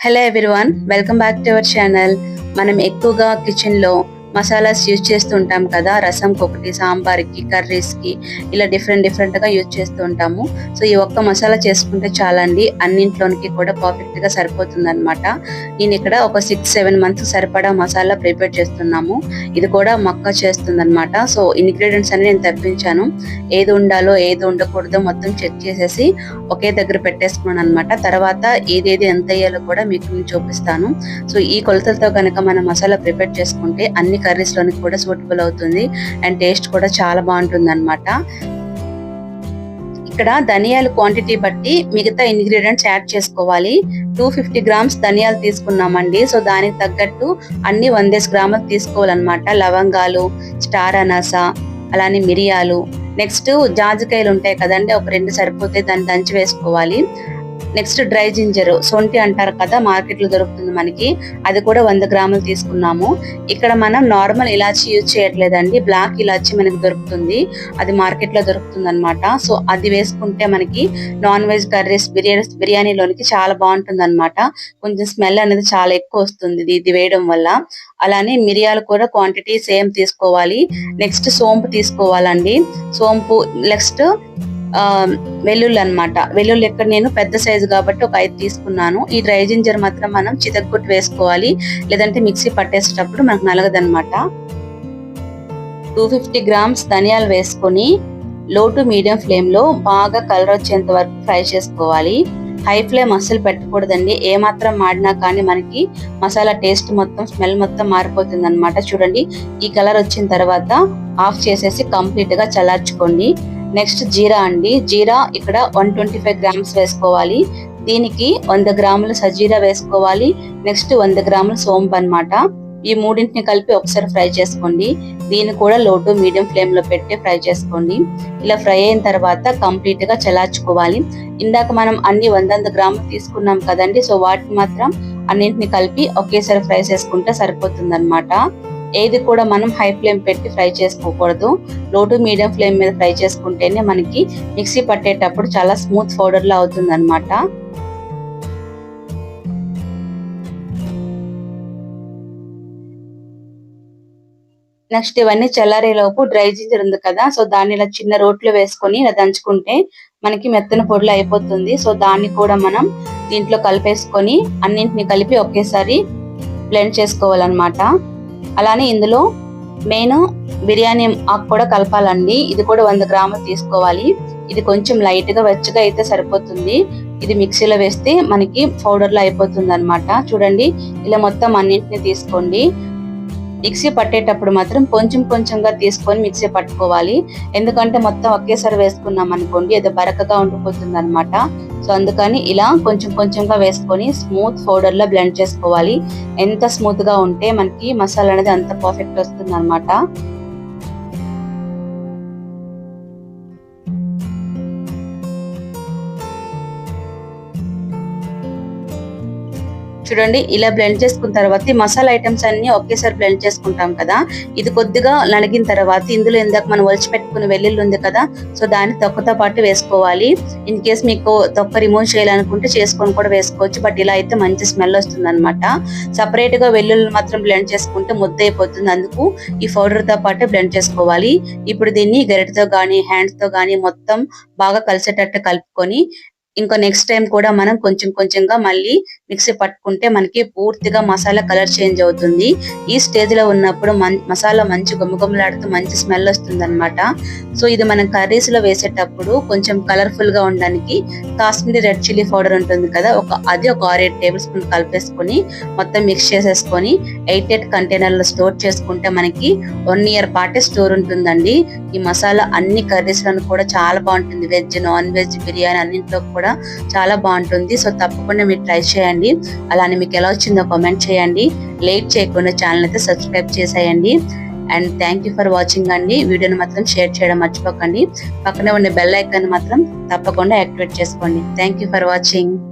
Hello everyone welcome back to our channel మనం ఎక్కువగా కిచెన్లో మసాలాస్ యూజ్ చేస్తూ ఉంటాం కదా రసంకి ఒకటి సాంబార్కి కర్రీస్కి ఇలా డిఫరెంట్ డిఫరెంట్గా యూజ్ చేస్తూ ఉంటాము సో ఈ ఒక్క మసాలా చేసుకుంటే చాలండి. అన్నింట్లోనికి కూడా పర్ఫెక్ట్గా సరిపోతుంది అనమాట నేను ఇక్కడ ఒక సిక్స్ సెవెన్ మంత్స్ సరిపడా మసాలా ప్రిపేర్ చేస్తున్నాము. ఇది కూడా మక్క చేస్తుంది అనమాట సో ఇంగ్రీడియంట్స్ అన్ని నేను తప్పించాను. ఏది ఉండాలో ఏది ఉండకూడదో మొత్తం చెక్ చేసేసి ఒకే దగ్గర పెట్టేసుకున్నాను అనమాట తర్వాత ఏదేది ఎంత అయ్యాలో కూడా మీకు నేను చూపిస్తాను. సో ఈ కొలతలతో కనుక మనం మసాలా ప్రిపేర్ చేసుకుంటే అన్ని కర్రీస్ లోనికి కూడా సూటబుల్ అవుతుంది. అండ్ టేస్ట్ కూడా చాలా బాగుంటుంది అనమాట ఇక్కడ ధనియాల క్వాంటిటీ బట్టి మిగతా ఇంగ్రీడియంట్స్ యాడ్ చేసుకోవాలి. టూ ఫిఫ్టీ గ్రామ్స్ ధనియాలు తీసుకున్నామండి. సో దానికి తగ్గట్టు అన్ని వందేసి గ్రాములు తీసుకోవాలన్నమాట. లవంగాలు స్టార్ అనాస అలానే మిరియాలు. నెక్స్ట్ జాజికాయలు ఉంటాయి కదండి. ఒక రెండు సరిపోతే దాన్ని దంచి వేసుకోవాలి. నెక్స్ట్ డ్రై జింజర్ సొంటి అంటారు కదా మార్కెట్లో దొరుకుతుంది మనకి. అది కూడా వంద గ్రాములు తీసుకున్నాము. ఇక్కడ మనం నార్మల్ ఇలాచి యూజ్ చేయట్లేదండి. బ్లాక్ ఇలాచి మనకి దొరుకుతుంది. అది మార్కెట్లో దొరుకుతుంది అనమాట సో అది వేసుకుంటే మనకి నాన్ వెజ్ కర్రీస్ బిర్యానీ బిర్యానీలోనికి చాలా బాగుంటుంది అనమాట కొంచెం స్మెల్ అనేది చాలా ఎక్కువ వస్తుంది ఇది- వేయడం వల్ల. అలానే మిరియాలు కూడా క్వాంటిటీ సేమ్ తీసుకోవాలి. నెక్స్ట్ సోంపు తీసుకోవాలండి. సోంపు నెక్స్ట్ వెల్లుల్లి అన్నమాట వెల్లుల్లి ఎక్కడ నేను? పెద్ద సైజు కాబట్టి ఒక ఐదు తీసుకున్నాను. ఈ డ్రై జింజర్ మాత్రం మనం చితగ్గొట్టు వేసుకోవాలి. లేదంటే మిక్సీ పట్టేసేటప్పుడు మనకు నలగదనమాట. టూ ఫిఫ్టీ గ్రామ్స్ ధనియాలు వేసుకొని లో టు మీడియం ఫ్లేమ్లో బాగా కలర్ వచ్చేంత వరకు ఫ్రై చేసుకోవాలి. హై ఫ్లేమ్ అస్సలు పెట్టకూడదండి. ఏ మాత్రం మాడినా కానీ మనకి మసాలా టేస్ట్ మొత్తం స్మెల్ మొత్తం మారిపోతుంది అనమాట చూడండి ఈ కలర్ వచ్చిన తర్వాత ఆఫ్ చేసేసి కంప్లీట్గా చల్లార్చుకోండి. నెక్స్ట్ జీరా అండి. జీరా ఇక్కడ వన్ ట్వంటీ ఫైవ్ గ్రామ్స్ వేసుకోవాలి. దీనికి వంద గ్రాములు సజీరా వేసుకోవాలి. నెక్స్ట్ వంద గ్రాములు సోంపు అన్నమాట. ఈ మూడింటిని కలిపి ఒకసారి ఫ్రై చేసుకోండి. దీన్ని కూడా లో టు మీడియం ఫ్లేమ్లో పెట్టి ఫ్రై చేసుకోండి. ఇలా ఫ్రై అయిన తర్వాత కంప్లీట్గా చలార్చుకోవాలి ఇందాక మనం అన్ని వంద గ్రాములు తీసుకున్నాం కదండి. సో వాటిని మాత్రం అన్నింటిని కలిపి ఒకేసారి ఫ్రై చేసుకుంటే సరిపోతుంది ఏది కూడా మనం హై ఫ్లేమ్ పెట్టి ఫ్రై చేసుకోకూడదు. లో టు మీడియం ఫ్లేమ్ మీద ఫ్రై చేసుకుంటేనే మనకి మిక్సీ పట్టేటప్పుడు చాలా స్మూత్ పౌడర్ లా అవుతుంది అనమాట నెక్స్ట్ ఇవన్నీ చల్లారేలోపు డ్రై జింజర్ ఉంది కదా సో దాన్ని ఇలా చిన్న రోట్లో వేసుకొని ఇలా దంచుకుంటే మనకి మెత్తన పొడిలో అయిపోతుంది. సో దాన్ని కూడా మనం దీంట్లో కలిపేసుకొని అన్నింటిని కలిపి ఒకేసారి బ్లెండ్ చేసుకోవాలన్నమాట. అలానే ఇందులో మెయిన్ బిర్యానీ ఆకు కూడా కలపాలండి. ఇది కూడా వంద గ్రాములు తీసుకోవాలి. ఇది కొంచెం లైట్గా వెచ్చగా అయితే సరిపోతుంది. ఇది మిక్సీలో వేస్తే మనకి పౌడర్లో అయిపోతుంది అనమాట చూడండి ఇలా మొత్తం అన్నింటిని తీసుకోండి. మిక్సీ పట్టేటప్పుడు మాత్రం కొంచెం కొంచెంగా తీసుకొని మిక్సీ పట్టుకోవాలి. ఎందుకంటే మొత్తం ఒకేసారి వేసుకున్నాం అనుకోండి ఏదో బరకగా ఉండిపోతుంది అనమాట సో అందుకని ఇలా కొంచెం కొంచెంగా వేసుకొని స్మూత్ పౌడర్లో బ్లెండ్ చేసుకోవాలి. ఎంత స్మూత్గా ఉంటే మనకి మసాలా అనేది అంత పర్ఫెక్ట్ వస్తుంది అనమాట చూడండి ఇలా బ్లెండ్ చేసుకున్న తర్వాత మసాలా ఐటమ్స్ అన్ని ఒకేసారి బ్లెండ్ చేసుకుంటాం కదా. ఇది కొద్దిగా నలిగిన తర్వాత ఇందులో ఇందాక మనం ఒలిచి వెల్లుల్లి ఉంది కదా సో దాన్ని తొక్కతో పాటు వేసుకోవాలి. ఇన్ కేస్ మీకు తొక్క రిమూవ్ చేయాలనుకుంటే చేసుకొని కూడా వేసుకోవచ్చు బట్ ఇలా అయితే మంచి స్మెల్ వస్తుంది అనమాట సపరేట్గా వెల్లుల్లి మాత్రం బ్లెండ్ చేసుకుంటే ముద్ద అయిపోతుంది. అందుకు ఈ పౌడర్తో పాటు బ్లెండ్ చేసుకోవాలి. ఇప్పుడు దీన్ని గరిటతో గానీ హ్యాండ్స్తో గానీ మొత్తం బాగా కలిసేటట్టు కలుపుకొని ఇంకా నెక్స్ట్ టైం కూడా మనం కొంచెం కొంచెంగా మళ్ళీ మిక్సీ పట్టుకుంటే మనకి పూర్తిగా మసాలా కలర్ చేంజ్ అవుతుంది. ఈ స్టేజ్లో ఉన్నప్పుడు మసాలా మంచి గుమ్మగుమ్మలాడుతూ మంచి స్మెల్ వస్తుంది అనమాట సో ఇది మనం కర్రీస్లో వేసేటప్పుడు కొంచెం కలర్ఫుల్గా ఉండడానికి కాశ్మీరీ రెడ్ చిల్లీ పౌడర్ ఉంటుంది కదా ఒక అది ఒక ఆరు ఏడు టేబుల్ స్పూన్ కలిపేసుకొని మొత్తం మిక్స్ చేసేసుకొని ఎయిట్ ఎయిట్ కంటైనర్లో స్టోర్ చేసుకుంటే మనకి వన్ ఇయర్ పాటే స్టోర్ ఉంటుందండి. ఈ మసాలా అన్ని కర్రీస్లను కూడా చాలా బాగుంటుంది. వెజ్ నాన్ వెజ్ బిర్యానీ అన్నింటిలో కూడా చాలా బాగుంటుంది. సో తప్పకుండా మీరు ట్రై చేయండి. చేయండి. అలానే మీకు ఎలా వచ్చిందో కామెంట్ చేయండి. లేట్ చేయకుండా ఛానల్ అయితే సబ్స్క్రైబ్ చేసేయండి. And thank you for watching అండి. వీడియోని మాత్రం షేర్ చేయడం మర్చిపోకండి. పక్కనే ఉండే బెల్ ఐకాన్ మాత్రం తప్పకుండా యాక్టివేట్ చేసుకోండి. Thank you for watching